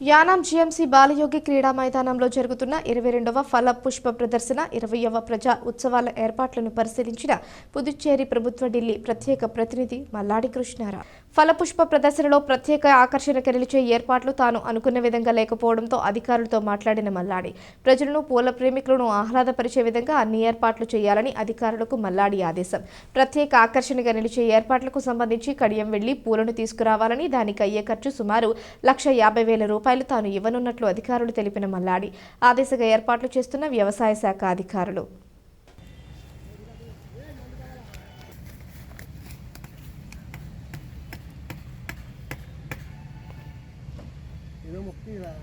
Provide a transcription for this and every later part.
Yanam GMC Balayogi క్రీడా మైదానంలో జరుగుతున్న ఇరవై రెండవ ఫల పుష్ప ప్రదర్శన ఇరవయవ ప్రజా ఉత్సవాల ఏర్పాట్లను పరిశీలించిన పుదుచ్చేరి ప్రభుత్వ ఢిల్లీ ప్రత్యేక ప్రతినిధి మల్లాడి కృష్ణారావు. ఫలపుష్ప ప్రదర్శనలో ప్రత్యేక ఆకర్షణ నిలిచే ఏర్పాట్లు తాను అనుకున్న విధంగా లేకపోవడంతో అధికారులతో మాట్లాడిన మల్లాడి ప్రజలను పూల ప్రేమికులను ఆహ్లాదపరిచే విధంగా అన్ని ఏర్పాట్లు చేయాలని అధికారులకు మల్లాడి ఆదేశం. ప్రత్యేక ఆకర్షణగా నిలిచే ఏర్పాట్లకు సంబంధించి కడియం వెళ్ళి పూలను తీసుకురావాలని దానికి అయ్యే ఖర్చు సుమారు లక్ష యాభై వేల రూపాయలు తాను ఇవ్వనున్నట్లు అధికారులు తెలిపిన మల్లాడి ఆ దిశగా ఏర్పాట్లు చేస్తున్న వ్యవసాయ శాఖ అధికారులు. 对了。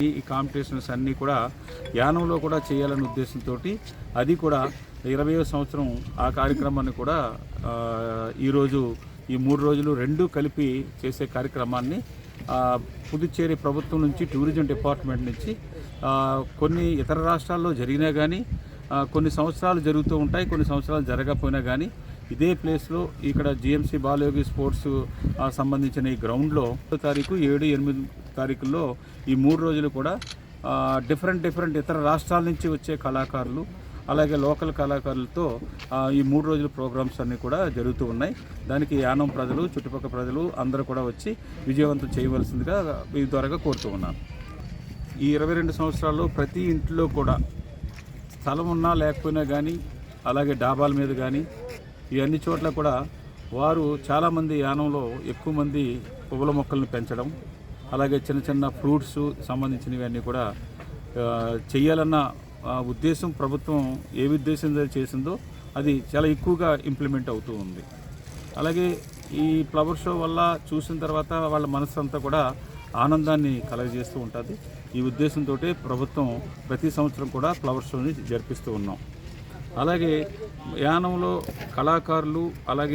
ఈ కాంపిటీషన్స్ అన్నీ కూడా యానంలో కూడా చేయాలనే ఉద్దేశంతో అది కూడా ఇరవయో సంవత్సరం ఆ కార్యక్రమాన్ని కూడా ఈరోజు ఈ మూడు రోజులు రెండు కలిపి చేసే కార్యక్రమాన్ని పుదుచ్చేరి ప్రభుత్వం నుంచి టూరిజం డిపార్ట్మెంట్ నుంచి కొన్ని ఇతర రాష్ట్రాల్లో జరిగినా కానీ కొన్ని సంవత్సరాలు జరుగుతూ ఉంటాయి కొన్ని సంవత్సరాలు జరగకపోయినా కానీ ఇదే ప్లేస్లో ఇక్కడ జిఎంసీ బాలయోగి స్పోర్ట్స్ సంబంధించిన ఈ గ్రౌండ్లో ఒకటో తారీఖు ఏడు ఎనిమిది తారీఖుల్లో ఈ మూడు రోజులు కూడా డిఫరెంట్ డిఫరెంట్ ఇతర రాష్ట్రాల నుంచి వచ్చే కళాకారులు అలాగే లోకల్ కళాకారులతో ఈ మూడు రోజుల ప్రోగ్రామ్స్ అన్నీ కూడా జరుగుతూ ఉన్నాయి. దానికి యానం ప్రజలు చుట్టుపక్కల ప్రజలు అందరూ కూడా వచ్చి విజయవంతం చేయవలసిందిగా ఈ ద్వారాగా కోరుతూ ఉన్నాను. ఈ ఇరవై రెండు సంవత్సరాల్లో ప్రతి ఇంట్లో కూడా స్థలం ఉన్నా లేకపోయినా కానీ అలాగే డాబాల మీద కానీ ఈ అన్ని చోట్ల కూడా వారు చాలామంది యానంలో ఎక్కువ మంది పువ్వుల మొక్కలను పెంచడం అలాగే చిన్న చిన్న ఫ్రూట్స్ సంబంధించినవి అన్నీ కూడా చేయాలన్న ఉద్దేశం ప్రభుత్వం ఏ ఉద్దేశం చేసిందో అది చాలా ఎక్కువగా ఇంప్లిమెంట్ అవుతూ ఉంది. అలాగే ఈ ఫ్లవర్ షో వల్ల చూసిన తర్వాత వాళ్ళ మనసు అంతా కూడా ఆనందాన్ని కలగజేస్తూ ఉంటుంది. ఈ ఉద్దేశంతో ప్రభుత్వం ప్రతి సంవత్సరం కూడా ఫ్లవర్ షోని జరిపిస్తూ ఉన్నాం. అలాగే యానంలో కళాకారులు అలాగే